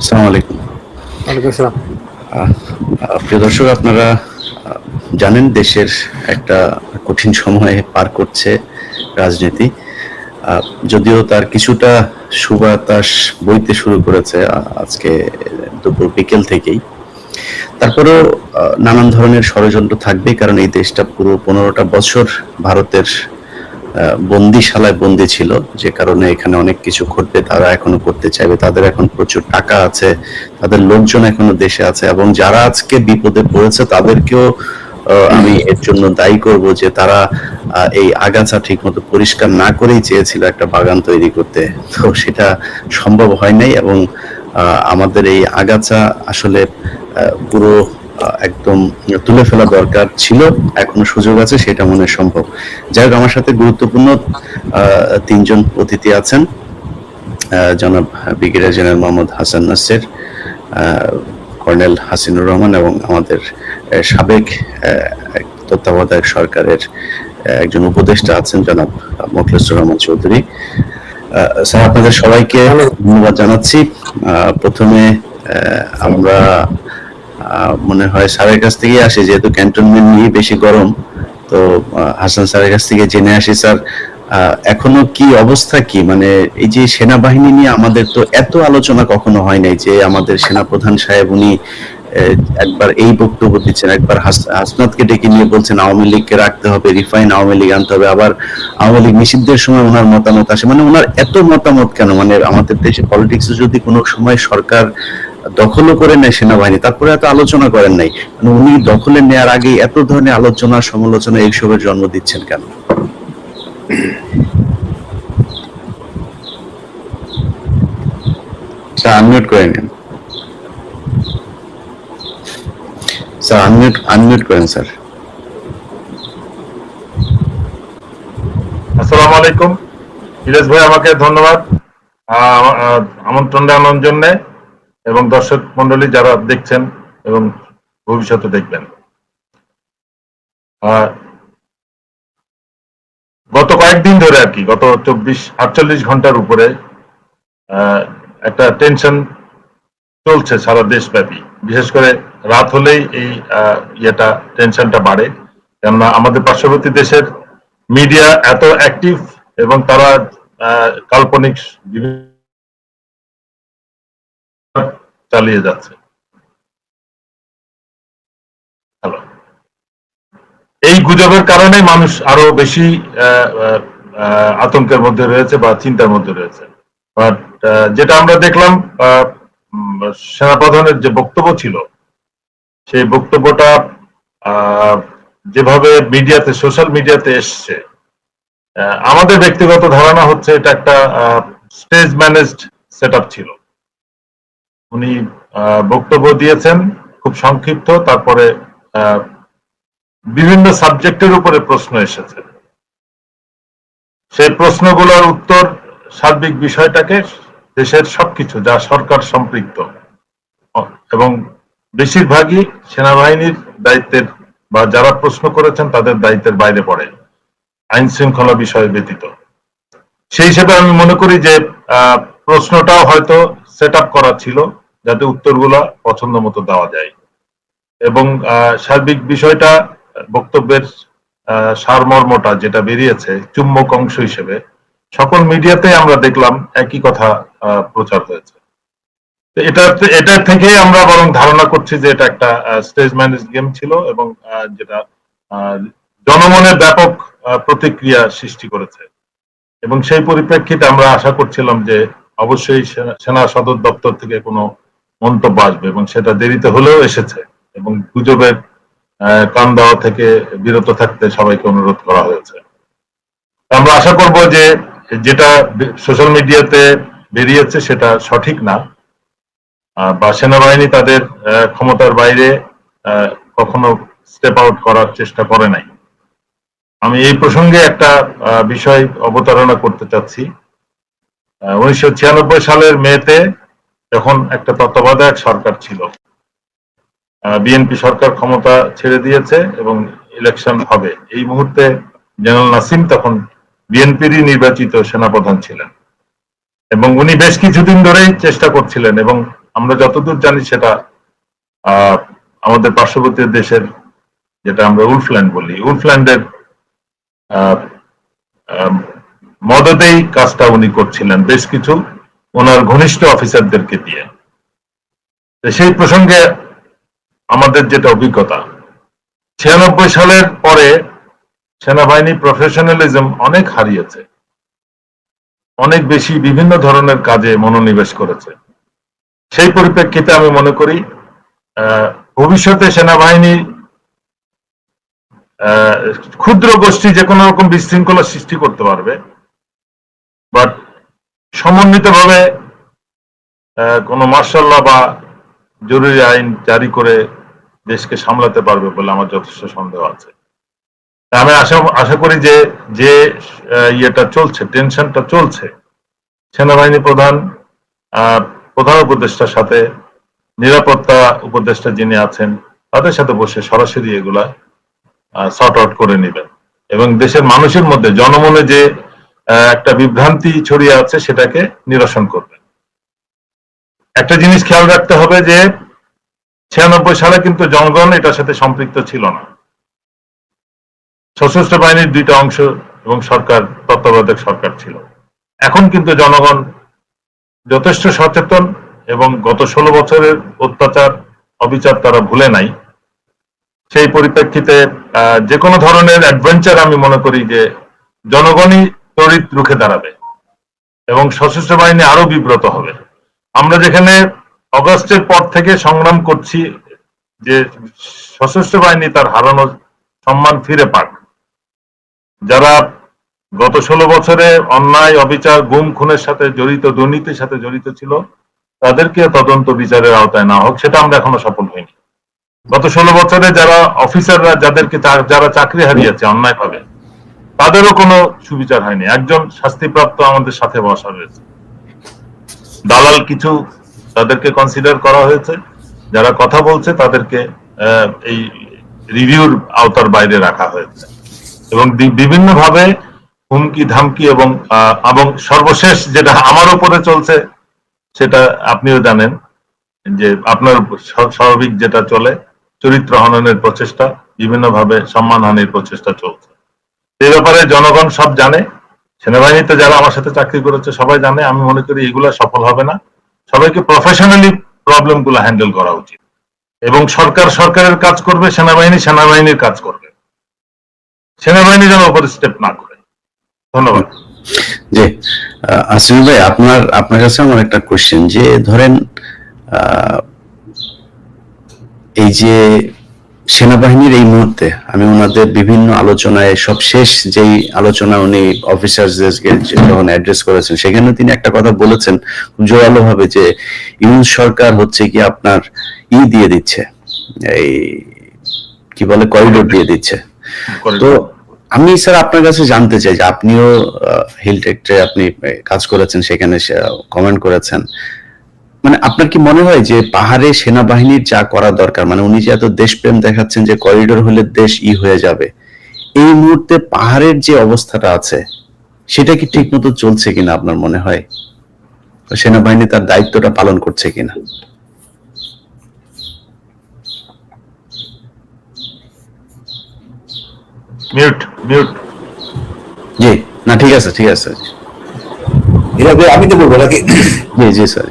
আসসালামু আলাইকুম। ওয়ালাইকুম আসসালাম। প্রিয় দর্শক আপনারা জানেন দেশের একটা কঠিন সময়ে পার করছে রাজনীতি। যদিও তার কিছুটা সুবাতাস বইতে শুরু করেছে আজকে দুপুর বিকেল থেকেই। তারপরেও নানান ধরনের ষড়যন্ত্র থাকবেই কারণ এই দেশটা পুরো পনেরোটা বছর ভারতের বন্দিশালায় বন্দি ছিল, যে কারণে এখানে অনেক কিছু ঘটবে, তারা এখনও করতে চাইবে। তাদের এখন প্রচুর টাকা আছে, তাদের লোকজন এখনও দেশে আছে, এবং যারা আজকে বিপদে পড়েছে, তাদেরকেও আমি এর জন্য দায়ী করব যে তারা এই আগাছা ঠিক মতো পরিষ্কার না করেই চেয়েছিল একটা বাগান তৈরি করতে। তো সেটা সম্ভব হয় নাই, এবং আমাদের এই আগাছা আসলে পুরো একদম তুলে ফেলা দরকার ছিল, এখনও সুযোগ আছে, সেটা মনে সম্ভব। যাই হোক, আমার সাথে গুরুত্বপূর্ণ তিনজন অতিথি আছেন জনাব brigadier general Mohammad Hasan Naser colonel Hasinur Rahman এবং আমাদের সাবেক তত্ত্বাবধায়ক সরকারের একজন উপদেষ্টা আছেন, জনাব মোখলেসুর রহমান চৌধুরী। স্যার, আপনাদের সবাইকে ধন্যবাদ জানাচ্ছি। প্রথমে আমরা মনে হয় স্যারের কাছ থেকে আসি, যেহেতু ক্যান্টনমেন্ট নিয়ে বেশি গরম, তো হাসান স্যারের কাছ থেকে জেনে আসি, স্যার এখনও কি অবস্থা কি? মানে এই যে সেনাবাহিনী নিয়ে আমাদের তো এত আলোচনা কখনো হয় নাই যে আমাদের সেনাপ্রধান সাহেব উনি একবার এই বক্তব্য দিচ্ছেন, একবার হাস- হাসনাতকে ডেকে নিয়ে বলছেন, আওয়ামী লীগকে রাখতে হবে, রিফাইন আওয়ামী লীগ আনতে হবে, আবার আওয়ামী লীগ নিষিদ্ধের সময় ওনার মতামত আসে। মানে ওনার এত মতামত কেন? মানে আমাদের দেশে পলিটিক্সে যদি কোনো সময় সরকার দখলও করে নেয় সেনাবাহিনী। তারপরে এত আলোচনা করেন নাই। মানে উনি দখলে নেয়ার আগে এত ধরনের আলোচনা, সমালোচনা এইসবের জন্ম দিচ্ছেন কেন? স্যার আনমিউট করে নেন। স্যার আনমিউট আনমিউট করেন, স্যার। আসসালামু আলাইকুম। ফিরোজ ভাই, আমাকে ধন্যবাদ। আমন্ত্রণ জানানোর জন্য। এবং দর্শক মন্ডলী যারা দেখছেন এবং ভবিষ্যতে দেখবেন। গত কয়েকদিন ধরে আর কি, গত চব্বিশ, আটচল্লিশ ঘণ্টার উপরে একটা টেনশন চলছে সারা দেশব্যাপী। বিশেষ করে রাত হলেই এই ইয়েটা, টেনশনটা বাড়ে। কেননা আমাদের পার্শ্ববর্তী দেশের মিডিয়া এত অ্যাক্টিভ এবং তারা কাল্পনিক চালিয়ে যাচ্ছে। এই গুজবের কারণে মানুষ আরও বেশি আতঙ্কের মধ্যে রয়েছে বা চিন্তার মধ্যে রয়েছে। যেটা আমরা দেখলাম সেনাপ্রধানের যে বক্তব্য ছিল, সেই বক্তব্যটা যেভাবে মিডিয়াতে, সোশ্যাল মিডিয়াতে এসছে আমাদের ব্যক্তিগত ধারণা হচ্ছে এটা একটা স্টেজ ম্যানেজড সেট ছিল। উনি বক্তব্য দিয়েছেন খুব সংক্ষিপ্ত, তারপরে বিভিন্ন সাবজেক্টের উপরে প্রশ্ন এসেছে। সেই প্রশ্নগুলোর উত্তর সার্বিক বিষয়টাকে দেশের সবকিছু, যা সরকার সম্পৃক্ত। এবং বেশিরভাগই সেনাবাহিনীর দায়িত্বের, বা যারা প্রশ্ন করেছেন তাদের দায়িত্বের বাইরে পড়ে, আইন শৃঙ্খলা বিষয় ব্যতীত। সেই হিসেবে আমি মনে করি যে প্রশ্নটাও হয়তো সেট আপ করা ছিল যাতে উত্তরগুলা পছন্দ মতো দেওয়া যায়। এবং সার্বিক বিষয়টা, বক্তব্যের সারমর্মটা যেটা বেরিয়েছে, চুম্বক অংশ হিসেবে, সকল মিডিয়াতে আমরা দেখলাম একই কথা প্রচার হয়েছে। এটা এটা থেকে আমরা বরং ধারণা করছি যে এটা একটা স্টেজ ম্যানেজ গেম ছিল এবং যেটা জনমনে ব্যাপক প্রতিক্রিয়া সৃষ্টি করেছে। এবং সেই পরিপ্রেক্ষিতে আমরা আশা করছিলাম যে অবশ্যই সেনা- সদর দপ্তর থেকে কোনো মন্তব্য আসবে এবং সেটা দেরিতে হলেও এসেছে এবং গুজবের কান দেওয়া থেকে বিরত থাকতে সবাইকে অনুরোধ করা হয়েছে। আমরা আশা করব যে যেটা সোশ্যাল মিডিয়াতে বেরিয়েছে সেটা সঠিক না। বা সেনাবাহিনী তাদের ক্ষমতার বাইরে কখনো স্টেপ আউট করার চেষ্টা করে নাই। আমি এই প্রসঙ্গে একটা বিষয় অবতারণা করতে চাচ্ছি। উনিশশো ছিয়ানব্বই সালের মেতে যখন একটা তত্ত্বাবধায়ক সরকার ছিল বিএনপি সরকার ক্ষমতা ছেড়ে দিয়েছে এবং ইলেকশন হবে। এই মুহূর্তে জেনারেল নাসিম তখন বিএনপিরই নির্বাচিত সেনাপ্রধান ছিলেন এবং উনি বেশ কিছুদিন ধরেই চেষ্টা করছিলেন এবং আমরা যতদূর জানি সেটা আমাদের পার্শ্ববর্তী দেশের যেটা আমরা উলফল্যান্ড বলি, উলফল্যান্ডের মদতেই কাজটা উনি করছিলেন, বেশ কিছু ওনার ঘনিষ্ঠ অফিসারদেরকে দিয়ে। সেই প্রসঙ্গে আমাদের যেটা অভিজ্ঞতা, ছিয়ানব্বই সালের পরে সেনাবাহিনী প্রফেশনালিজম অনেক হারিয়েছে, অনেক বেশি বিভিন্ন ধরনের কাজে মনোনিবেশ করেছে। সেই পরিপ্রেক্ষিতে আমি মনে করি ভবিষ্যতে সেনাবাহিনী ক্ষুদ্র গোষ্ঠী যে কোনো রকম বিশৃঙ্খলা সৃষ্টি করতে পারবে বাট সমন্বিতভাবে কোনো মার্শাল্লাহ বা জরুরি আইন জারি করে দেশকে সামলাতে পারবে বলে আমার যথেষ্ট সন্দেহ আছে। আমি আশা আশা করি যে যে ইয়েটা চলছে, টেনশনটা চলছে, সেনাবাহিনী প্রধান প্রধান উপদেষ্টার সাথে, নিরাপত্তা উপদেষ্টা যিনি আছেন, তাদের সাথে বসে সরাসরি এগুলা সর্ট আউট করে নেবেন। এবং দেশের মানুষের মধ্যে জনমনে যে একটা বিভ্রান্তি ছড়িয়ে আছে সেটাকে নিরসন করবে। একটা জিনিস খেয়াল রাখতে হবে যে, ছিয়ানব্বই সালে কিন্তু জনগণ এটার সাথে সম্পৃক্ত ছিল না। সশস্ত্র বাহিনীর দুইটা অংশ এবং সরকার, তত্ত্বাবধায়ক সরকার ছিল। এখন কিন্তু জনগণ যথেষ্ট সচেতন এবং গত ষোলো বছরের অত্যাচার, অবিচার তারা ভুলে নাই। সেই পরিপ্রেক্ষিতে যে কোনো ধরনের অ্যাডভেঞ্চার আমি মনে করি যে, জনগণই তড়িৎ রুখে দাঁড়াবে এবং সশস্ত্র বাহিনী আরও বিব্রত হবে। আমরা যেখানে অগস্টের পর থেকে সংগ্রাম করছি, যে সশস্ত্র বাহিনী তার হারানো সম্মান ফিরে পাক। যারা গত ষোলো বছরে অন্যায়, অবিচার, গুম, খুনের সাথে জড়িত, দুর্নীতির সাথে জড়িত ছিল, তাদেরকে তদন্ত বিচারের আওতায় না হোক, সেটা আমরা এখনও সফল হইনি। গত ষোলো বছরে যারা অফিসাররা, যাদেরকে যারা চাকরি হারিয়েছে অন্যায় ভাবে তাদেরও কোনো সুবিচার হয়নি। একজন শাস্তিপ্রাপ্ত আমাদের সাথে বসা রয়েছে দালাল কিছু তাদেরকে কনসিডার করা হয়েছে। যারা কথা বলছে, তাদেরকে এই রিভিউর আওতার বাইরে রাখা হয়েছে। এবং বিভিন্ন ভাবে হুমকি, ধামকি এবং এবং সর্বশেষ যেটা আমার উপরে চলছে, সেটা আপনিও জানেন যে আপনার স্বাভাবিক যেটা চলে, চরিত্র হননের প্রচেষ্টা, বিভিন্নভাবে সম্মানহানির প্রচেষ্টা চলছে। এই ব্যাপারে জনগণ সব জানে। সেনাবাহিনীতে যারা আমার সাথে চাকরি করেছে সবাই জানে, আমি মনে করি এগুলো সফল হবে না। সবাইকে প্রফেশনালি প্রবলেমগুলো হ্যান্ডেল করা উচিত। এবং সরকার সরকারের কাজ করবে, সেনাবাহিনী সেনাবাহিনীর কাজ করবে। সেনাবাহিনী যেন ওপর স্টেপ না করে। ধন্যবাদ। জি আসিফ ভাই, আপনার আপনার কাছে আমার একটা কোশ্চেন যে, ধরেন এই যে সেনাবাহিনীর এই মুহূর্তে আমি ওনাদের বিভিন্ন আলোচনায় সবশেষ যেই আলোচনা উনি অফিসারদেরকে যখন অ্যাড্রেস করেছেন সেখানে তিনি একটা কথা বলেছেন জোরালো ভাবে যে ইউনুস সরকার হচ্ছে কি আপনার ই দিয়ে দিচ্ছে এই কি বলে করিডোর দিয়ে দিচ্ছে। তো আমি স্যার আপনার কাছে জানতে চাই যে আপনিও হিলটেকটে আপনি কাজ করেছেন সেখানে কমেন্ট করেছেন। মানে আপনার কি মনে হয় যে পাহাড়ে সেনাবাহিনীর যা করা দরকার মানে উনি যে এত দেশপ্রেম দেখাচ্ছেন যে করিডোর হলে দেশ ই হয়ে যাবে এই মুহূর্তে পাহাড়ের যে অবস্থাটা আছে সেটা কি ঠিক মতো চলছে কিনা আপনার মনে হয়? সেনাবাহিনী তার দায়িত্বটা পালন করছে কিনা? মিউট মিউট জি না ঠিক আছে ঠিক আছে। আমি তো বলব নাকি? জি জি স্যার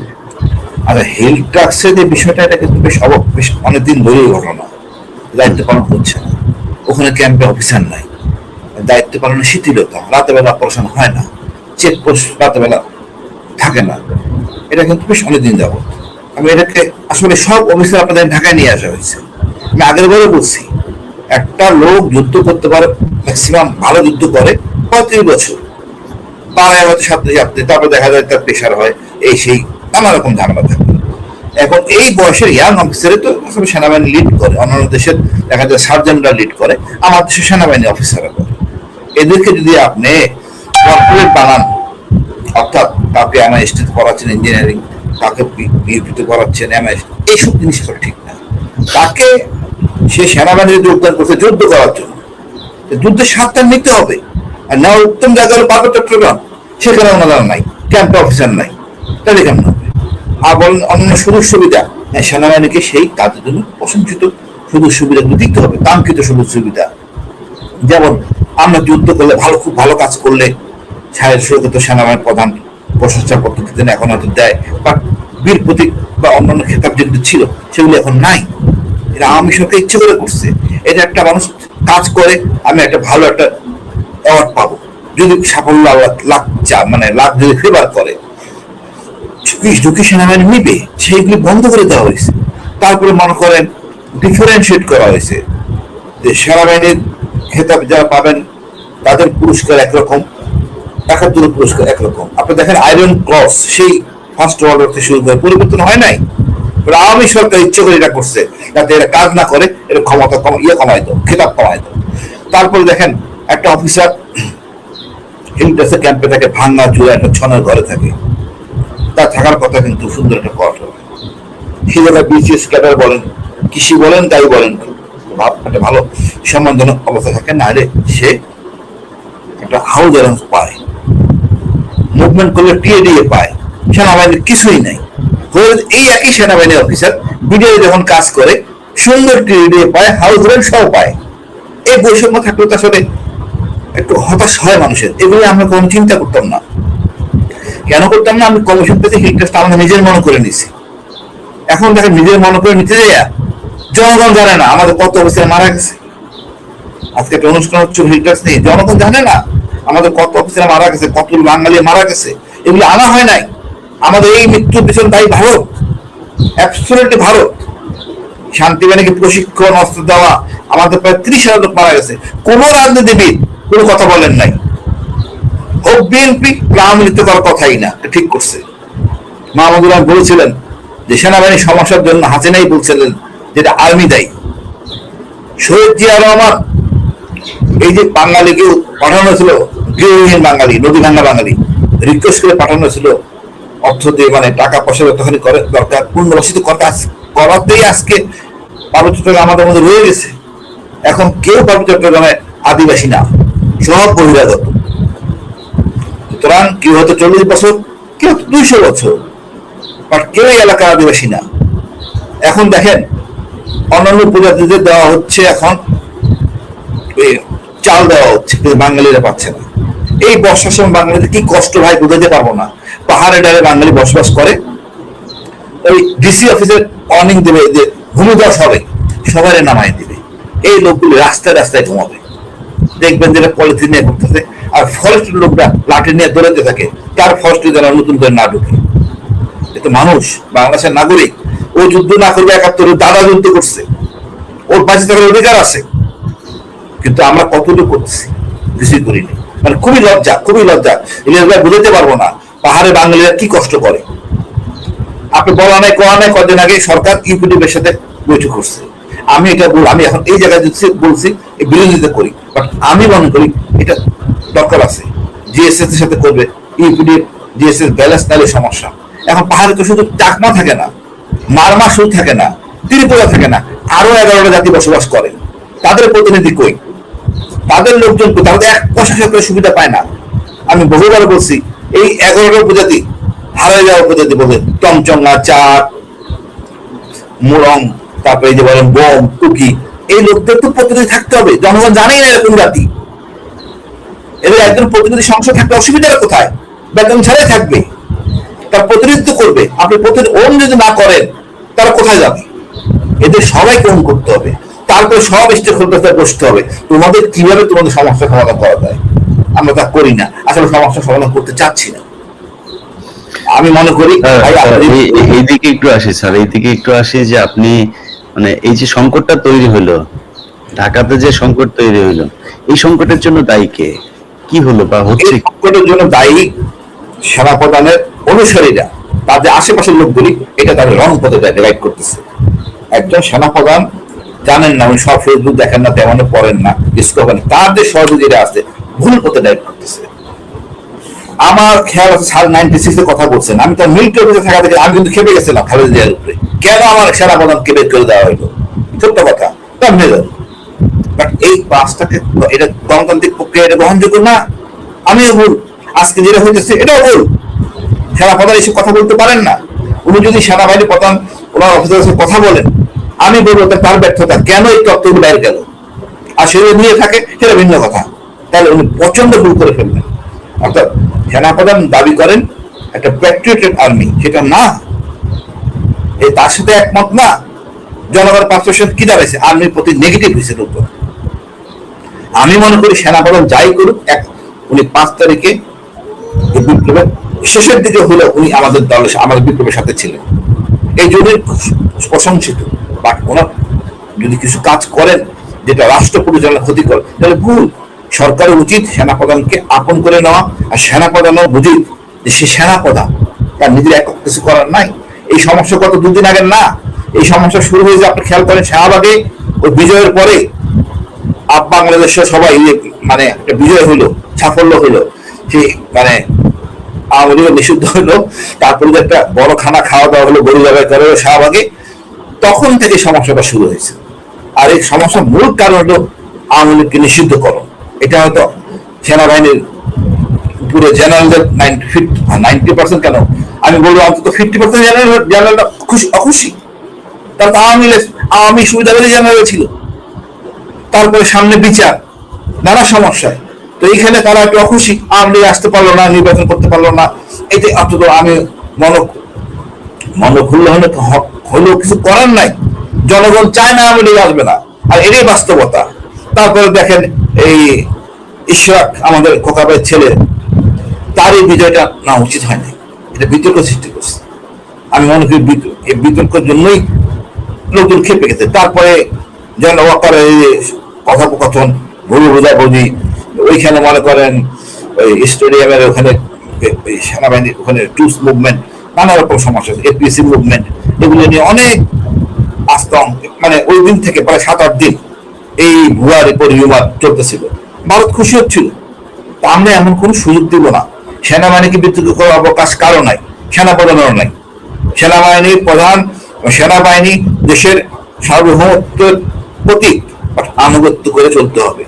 আর হেল ট্রাক্সের যে বিষয়টা, এটা কিন্তু বেশ অব, বেশ অনেকদিন ধরেই ঘটনা। দায়িত্ব পালন হচ্ছে না। ওখানে ক্যাম্পে অফিসার নাই। দায়িত্ব পালনের শিথিলতা রাতে বেলা অপারেশন হয় না। চেকপোস্ট রাতে বেলা থাকে না। এটা কিন্তু বেশ অনেকদিন যাব আমি এটাকে আসলে সব অফিসার আপনাদের ঢাকায় নিয়ে আসা হয়েছে। আমি আগের বারে বলছি, একটা লোক যুদ্ধ করতে পারে ম্যাক্সিমাম ভালো যুদ্ধ করে পঁয়ত্রিশ বছর। পাড়ায় হয়তো সাথে সাথে তারপর দেখা যায় তার প্রেশার হয়, এই সেই নানা রকম ঝামেলা থাকে। এখন এই বয়সের ইয়াং অফিসারে তো সেনাবাহিনী লিড করে, অন্যান্য দেশের দেখা যায় সার্জেন্টরা লিড করে, আমার দেশের সেনাবাহিনী অফিসাররা করে। এদেরকে যদি আপনি কর্পোরেট বানান, অর্থাৎ কাউকে এমআইএসটি করাচ্ছেন ইঞ্জিনিয়ারিং কাউকে বিউপিতে করাচ্ছেন এমআইএস এইসব জিনিস করা ঠিক না। তাকে সে সেনাবাহিনীতে যোগদান করছে যুদ্ধ করার জন্য। তো যুদ্ধের স্বাদটা নিতে হবে। আর নেওয়ার উত্তম জায়গা হলো পার্বত্য চট্টগ্রাম। সেখানে ওনারা নাই ক্যাম্প অফিসার নাই। কেমন হবে? আর বলেন অন্যান্য সুযোগ সুবিধা হ্যাঁ, সেনাবাহিনীকে সেই তাদের জন্য প্রশংসিত সুযোগ সুবিধাগুলো দিতে হবে কাঙ্ক্ষিত সুযোগ সুবিধা। যেমন আমরা যুদ্ধ করলে ভালো খুব ভালো কাজ করলে ছায়ের সুরক্ষিত সেনাবাহিনীর প্রধান প্রশংসা পত্র দিতেন এখন হয়তো দেয় বা বীর প্রতীক বা অন্যান্য খেতাব যেগুলো ছিল সেগুলো এখন নাই। এটা আমি সরকার ইচ্ছে করে করছে। এটা একটা মানুষ কাজ করে আমি একটা ভালো একটা অ্যাওয়ার্ড পাবো। যদি সাফল্য লাভ মানে লাভ যদি ফেভার করে ঝুঁকি সেনাবাহিনী নিবে, সেইগুলি বন্ধ করে দেওয়া হয়েছে। তারপরে মনে করেন ডিফারেন্সিয়েট করা হয়েছে যে সেনাবাহিনীর খেতাব যারা পাবেন, তাদের পুরস্কার একরকম একাত্তর পুরস্কার একরকম। আপনি দেখেন আয়রন ক্রস সেই ফার্স্ট ওয়ার্ল্ড থেকে শুরু করে পরিবর্তন হয় নাই আওয়ামী সরকার ইচ্ছে করে এটা করছে, যাতে এরা কাজ না করে, এটা ক্ষমতা কম ইয়ে কমাই খেতাব কমাই তারপরে দেখেন একটা অফিসার হিলটাসে ক্যাম্পে থাকে, ভাঙ্গা চুরা একটা ছনের ঘরে থাকে। তার থাকার কথা কিন্তু সুন্দর একটা কোয়ার্টার। সেই জায়গায় বিসিএস ক্যাডার বলেন, কৃষি বলেন, তাই বলেন ভাব একটা ভালো সম্মানজনক অবস্থা থাকে না হলে সে একটা হাউস অ্যারেঞ্জ পায়। মুভমেন্ট করলে টিএডিএ পায়। সেনাবাহিনীর কিছুই নাই। এই একই সেনাবাহিনী অফিসার বিডিও যখন কাজ করে, সুন্দর টিএডিএ পায় হাউস রেন্ট সহ পায়। এই বৈষম্য থাকলে তো আসলে একটু হতাশ হয় মানুষের। এগুলি আমরা কোনো চিন্তা করতাম না। কেন করতাম না? আমি কমিশন হিল টেস্ট আমাদের নিজের মনে করে নিছি এখন দেখেন নিজের মনে করে নিতে যাইয়া জনগণ জানে না আমাদের কত অফিসার মারা গেছে। আজকে একটা অনুষ্ঠান হচ্ছে হিল টেস্ট নিয়ে। জনগণ জানে না আমাদের কত অফিসার মারা গেছে, কত বাঙালি মারা গেছে। এগুলি আনা হয় নাই। আমাদের এই মৃত্যুর পিছনে তাই ভারত। অ্যাবসোলিউটলি ভারত। শান্তি বাহিনীকে প্রশিক্ষণ, অস্ত্র দেওয়া, আমাদের প্রায় ত্রিশ হাজার লোক মারা গেছে। কোন রাজনীতিবিদ কোনো কথা বলেন নাই। বিএনপি আওয়ামী লীগ তো করার কথাই না ঠিক করছে। মাহমুদুর রহমান বলেছিলেন যে, সেনাবাহিনীর সমস্যার জন্য হাসিনাই বলছিলেন যেটা আর্মি দায়ী। শহীদ জিয়া রহমান, এই যে বাঙালিকে পাঠানো ছিল গৃহহীন বাঙালি, নদী ভাঙ্গা বাঙালি, রিকোয়েস্ট করে পাঠানো ছিল, অর্থ দিয়ে মানে টাকা পয়সা যতখানি করে দরকার, পুনর্বাসিত কথা করাতেই আজকে পার্বত্য চট্টগ্রাম আমাদের মধ্যে রয়ে গেছে। এখন কেউ পার্বত্য চট্টগ্রামে আদিবাসী না, সব বহিরাগত। সুতরাং কেউ হয়তো চল্লিশ বছর, কেউ দুইশো বছর। বাট কেউ এই এলাকার আদিবাসী না। এখন দেখেন, অন্যান্য উপজাতিদের দেওয়া হচ্ছে এখন চাল দেওয়া হচ্ছে বাঙালিরা পাচ্ছে না। এই বর্ষার সময় বাঙালিদের কি কষ্ট ভাই, বুঝাতে পারব না। পাহাড়ে ডালে বাঙালি বসবাস করে। ওই ডিসি অফিসের অর্নিং দেবে যে ভূমিধস হবে সবাই নামাই দিবে। এই লোকগুলি রাস্তায় রাস্তায় ঘুমাবে। দেখবেন যেটা পলিথিন নিয়ে ঘুরতেছে। আর ফরেস্টের লোকরা লাঠি নিয়ে দৌড়াতে থাকে। তার ফরেস্টে যারা নতুন করে না ঢুকে। এ তো মানুষ, বাংলাদেশের নাগরিক, ও যুদ্ধ না করবে একাত্তরের দাদা যুদ্ধ করছে। ওর পাশে থাকার অধিকার আছে। কিন্তু আমরা কতটুকু করছি? কিছুই করিনি। মানে খুবই লজ্জা খুবই লজ্জা। ইলিয়াস ভাই বুঝতে পারব না পাহাড়ে বাঙালিরা কি কষ্ট করে। আপনি বলা নাই, কোয়া নাই, কদিন আগে সরকার ইউপিডিএফ সাথে বৈঠক করছে। আমি এটা আমি এখন এই জায়গায় বলছি বিরোধিতা করি। বাট আমি মনে করি এটা দরকার আছে। জিএসএস এর সাথে করবে ইউপিডিএফ জিএসএস ব্যালেন্স নালে সমস্যা। এখন পাহাড়ে তো শুধু চাকমা থাকে না, মারমা শুধু থাকে না, ত্রিপুরা থাকে না, আরও এগারোটা জাতি বসবাস করে। তাদের প্রতিনিধি কই? তাদের লোকজন কই? তারা তো এক পয়সা সুবিধা পায় না। আমি বহুবার বলছি, এই এগারোটা প্রজাতি হারাই যাওয়া প্রজাতি বলে টমচঙ্গা চাট মুরং, তারপরে যে বলেন বম টুকি এই লোকদের তো প্রতিনিধি থাকতে হবে। জনগণ জানেই না এরকম জাতি। এদের একজন প্রতিনিধি সংসদ থাকতে অসুবিধা কোথায়? বেতন ছাড়াই থাকবে তার প্রতিনিধিত্ব করবে আপনি প্রতিনিধি ওন যদি না করেন তারা কোথায় যাবে? এদের সবাইকে ওন করতে হবে। তারপরে সব স্টেক হোল্ডারদের বসতে হবে। তোমাদের কীভাবে তোমাদের সমস্যা সমাধান করা যায়? আমরা তা করি না। আসলে সমস্যা সমাধান করতে চাচ্ছি না। আমি মনে করি এইদিকে একটু আসি স্যার। এইদিকে একটু আসি যে আপনি মানে এই যে সংকটটা তৈরি হলো ঢাকাতে যে সংকট তৈরি হলো এই সংকটের জন্য দায়ী কে? কি হলো বা হচ্ছে সংকটের জন্য দায়ী সেনা প্রধানের অনুসারীরা তাদের আশেপাশের লোকগুলি এটা তাদের রং পথে ডিভাইড করতেছে। একজন সেনা প্রধান জানেন না উনি সব ফেসবুক দেখেন না তেমন পড়েন না ডিসকভার তার যে সহযোগীরা আছে ভুল পথে ডাইরেক্ট করতেছে। আমার খেয়াল আছে সাল নাইনটি সিক্স কথা বলছেন। আমি তো মিলিটারি অফিসে থাকা থেকে আমি কিন্তু খেপে গেছিলাম খালেদা জিয়ার উপরে। কেন আমার সেনা প্রধানকে বের করে দেওয়া হইল ছোট্ট কথা। কেমনে গেল বাট এই পাঁচটাকে এটা গণতান্ত্রিক প্রক্রিয়া, এটা গ্রহণযোগ্য না? আমিও ভুল। আজকে যেটা হইতেছে, এটাও ভুল। সেনা প্রধান এসে কথা বলতে পারেন না। উনি যদি সেনাবাহিনী প্রধান, ওনার অফিসারের সাথে কথা বলেন, আমি বলব তার ব্যর্থতা, কেন এই তত্ত্বগুলো বাইরে গেল? আর সেটা নিয়ে থাকে, সেটা ভিন্ন কথা। তাহলে উনি প্রচণ্ড ভুল করে ফেলবেন। অর্থাৎ সেনাপ্রধান দাবি করেন, একটা প্যাট্রিয়টেড আর্মি সেটা না। এই তার সাথে একমত না। জনগণ পার্সেপশন কি দাঁড়াইছে? আর্মির প্রতি নেগেটিভ হিসেবে উপর। আমি মনে করি সেনাপ্রধান যাই করুক, এক, উনি পাঁচ তারিখে বিপ্লবের শেষের দিকে হলে উনি আমাদের দলের আমাদের বিপ্লবের সাথে ছিলেন। এই জন্যই প্রশংসিত। বাট ওনার যদি কিছু কাজ করেন, যেটা রাষ্ট্র পরিচালনা ক্ষতিকর তাহলে ভুল। সরকারের উচিত সেনাপ্রধানকে আপন করে নেওয়া, আর সেনাপ্রধানও উচিত যে সে সেনাপ্রধান, তার নিজের একক কিছু করার নাই। এই সমস্যা গত দুদিন আগের না? এই সমস্যা শুরু হয়েছে, আপনি খেয়াল করেন, শাহবাগে ওই বিজয়ের পরে আপ বাংলাদেশের সবাই ইয়ে মানে একটা বিজয় হলো সাফল্য হলো সে মানে আওয়ামী নিষিদ্ধ হলো তারপরে যে একটা বড় খানা খাওয়া দাওয়া হলো, গরু জবাই করে শাহবাগে, তখন থেকে সমস্যাটা শুরু হয়েছে। আর এই সমস্যার মূল কারণ হলো আওয়ামী লীগকে নিষিদ্ধ করো এটা হয়তো সেনাবাহিনীর পুরো জেনারেলদের নাইনটি পার্সেন্ট কেন? আমি বলব অন্তত ফিফটি পার্সেন্ট জেনারেল জেনারেলটা খুশি, অখুশি। তার আওয়ামী আওয়ামী সুবিধাবাদী জেনারেল ছিল। তারপরে সামনে বিচার, নানা সমস্যায়। তো এইখানে তারা একটু অখুশি আওয়ামী আসতে পারল না, নির্বাচন করতে পারল না এতে অন্তত আমি মন মন খুললে হলে হলেও কিছু করার নাই। জনগণ চায় না আওয়ামী লীগ আসবে না। আর এটাই বাস্তবতা। তারপরে দেখেন এই ইশরাক, আমাদের খোকাবের ছেলে তার এই বিজয়টা না উচিত হয়নি। এটা বিতর্ক সৃষ্টি করছে। আমি মনে করি এই বিতর্কের জন্যই লোকজন খেপে গেছে। তারপরে যেন ওয়াকারের এই কথোপকথন, ভুল বোঝাবুঝি, ওইখানে মনে করেন ওই স্টেডিয়ামের ওখানে সেনাবাহিনীর ওখানে টুস মুভমেন্ট, নানা রকম সমস্যা এপিএসসি মুভমেন্ট, এগুলো নিয়ে অনেক আস্তম মানে ওই দিন থেকে প্রায় সাত, আট দিন এই ভুয়া রিপোর্ট হিউমার চলতেছিল। ভারত খুশি হচ্ছিল। তা আমরা এমন কোনো সুযোগ দিব না। সেনাবাহিনীকে বিদ্যুৎ করার অবকাশ কারও নাই, সেনাপ্রধানেরও নাই। সেনাবাহিনীর প্রধান, সেনাবাহিনী দেশের সার্বভৌমত্বের প্রতীক আনুগত্য করে চলতে হবে।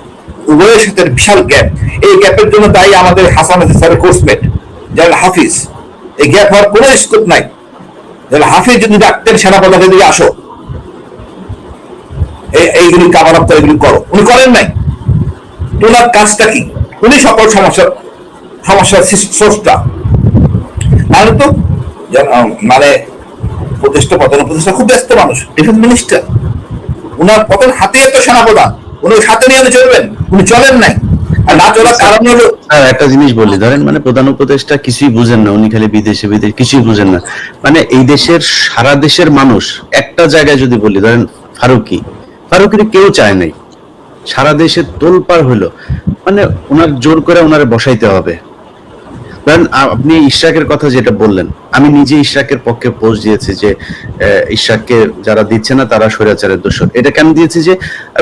উভয়ের সাথে বিশাল গ্যাপ এই গ্যাপের জন্য দায়ী আমাদের হাসান স্যারের কোর্সমেট যারা হাফিজ। এই গ্যাপ হওয়ার কোনো স্কোপ নাই। যারা হাফিজ, যদি ডাক্তার সেনাপ্রধানের যদি আসো এইগুলি কাভার আপ এগুলি করো। উনি করেন নাই। তো ওনার কাজটা কি? উনি সকল সমস্যার সমস্যার সোর্সটা নাহলে তো যেন- মানে প্রতিষ্ঠা প্রধান প্রতিষ্ঠা খুব ব্যস্ত মানুষ ডিফেন্স মিনিস্টার উনার পতন হাতে তো সেনাপ্রধান। উনি সাথে নিয়ে চলবেন। উনি চলেন নাই। আর একটা জিনিস বলি, ধরেন মানে প্রধান উপদেষ্টা কিছুই বুঝেন না, উনি খালি বিদেশে বিদেশে কিছুই বুঝেন না। মানে এই দেশের সারা দেশের মানুষ, একটা জায়গায় যদি বলি, ধরেন ফারুকি। ফারুকির কেউ চায় নাই। সারা দেশে তোলপাড় হলো। মানে ওনার জোর করে ওনারে বসাইতে হবে। আ- আপনি ইশরাকের কথা যেটা বললেন আমি নিজে ইশরাকের পক্ষে পোস্ট দিয়েছি যে ইশরাককে যারা দিচ্ছে না তারা স্বৈরাচারের দোষর। এটা কেন দিয়েছি যে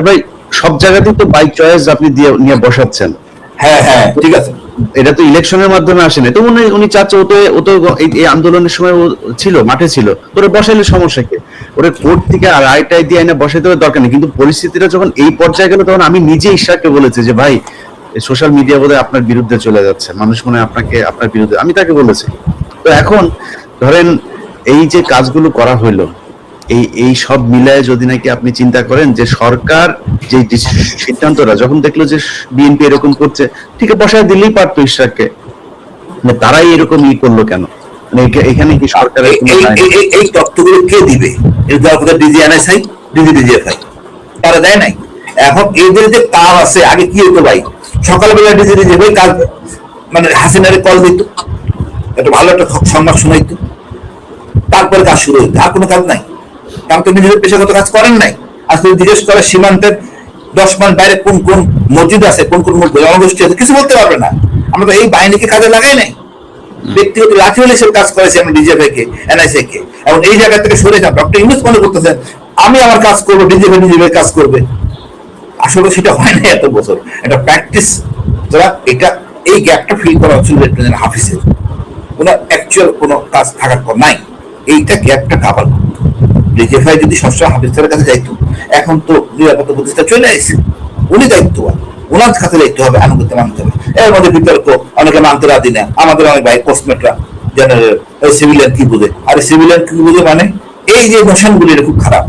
ভাই সব জায়গাতেই তো বাইক চয়েস আপনি দিয়ে নিয়ে বসাচ্ছেন। হ্যাঁ হ্যাঁ ঠিক আছে। এটা তো ইলেকশনের মাধ্যমে আসে না তো উনি উনি চাচ্ছে ও তো ও তো এই- এই আন্দোলনের সময় ও ছিল মাঠে ছিল। তোরে বসাইলে সমস্যা কি? ওরে কোর্ট থেকে আর আইটাই দিয়ে এনে বসাইতে হবে দরকার নেই। কিন্তু পরিস্থিতিটা যখন এই পর্যায়ে গেল তখন আমি নিজে ইশাককে বলেছি যে ভাই সোশ্যাল মিডিয়া বোধহয় আপনার বিরুদ্ধে চলে যাচ্ছে। মানুষ মনে আপনাকে আপনার বিরুদ্ধে আমি তাকে বলেছি। তো এখন ধরেন এই যে কাজগুলো করা হইল এই এই সব মিলায় যদি নাকি আপনি চিন্তা করেন যে সরকার যে সিদ্ধান্তটা যখন দেখল যে বিএনপি এরকম করছে ঠিক বসায় দিলেই পারতো ইশরাককে। মানে তারাই এরকম ই করল কেন? মানে এখানে কি সরকারের এই- তথ্যগুলো কে দিবে? এর দেওয়ার কথা ডিজি এনএসআই ডিজি ডিজিএফআই তারা দেয় নাই? এখন এদের যে কাজ আছে, আগে কি হতো ভাই? সকালবেলা ডিজি ডিজিএফআই কাজ মানে হাসিনারে কল দিত। একটা ভালো একটা সংবাদ শোনাইতো। তারপরে কাজ শুরু হইতো। আর কোনো কাজ নাই। কারণ তো নিজেদের পেশাগত কাজ করেন নাই। আর যদি জিজ্ঞেস করে সীমান্তের দশ মাইল বাইরে কোন কোন মসজিদ আছে, কোন কোন জনগোষ্ঠী আছে, কিছু বলতে পারবে না। আমরা তো এই বাহিনীকে কাজে লাগাই নাই। ব্যক্তিগত লাঠি হলে কাজ করেছে আমি ডিজেফআই কে এনআইসি কে এবং এই জায়গা থেকে সরে যান। ডক্টর ইউনুস মনে করতেছেন, আমি আমার কাজ করব ডিজেফআই ডিজেফআই কাজ করবে। আসলে সেটা হয় না এত বছর। এটা প্র্যাকটিস যারা এটা, এই গ্যাপটা ফিল করা হচ্ছিল লেফটেন্যান্ট হাফিজের। ওনার অ্যাকচুয়াল কোনো কাজ থাকার পর নাই। এইটা গ্যাপটা কাভার যদি সবসময় হাফিজের কাছে যাইতো, এখন তো নিরাপত্তা প্রতিষ্ঠা চলে আসছে। উনি দায়িত্ববান। ওনার কাছে দায়িত্ব হবে আনুগত্য মানতে হবে। এর মধ্যে বিতর্ক, অনেকে মানতে রাজি না। আমাদের অনেক ভাই পোস্টমেটরা জেনারেল সিভিলিয়ান কি বুঝে? আর সিভিলিয়ান কি বুঝে মানে? এই যে নোশনগুলি এটা খুব খারাপ।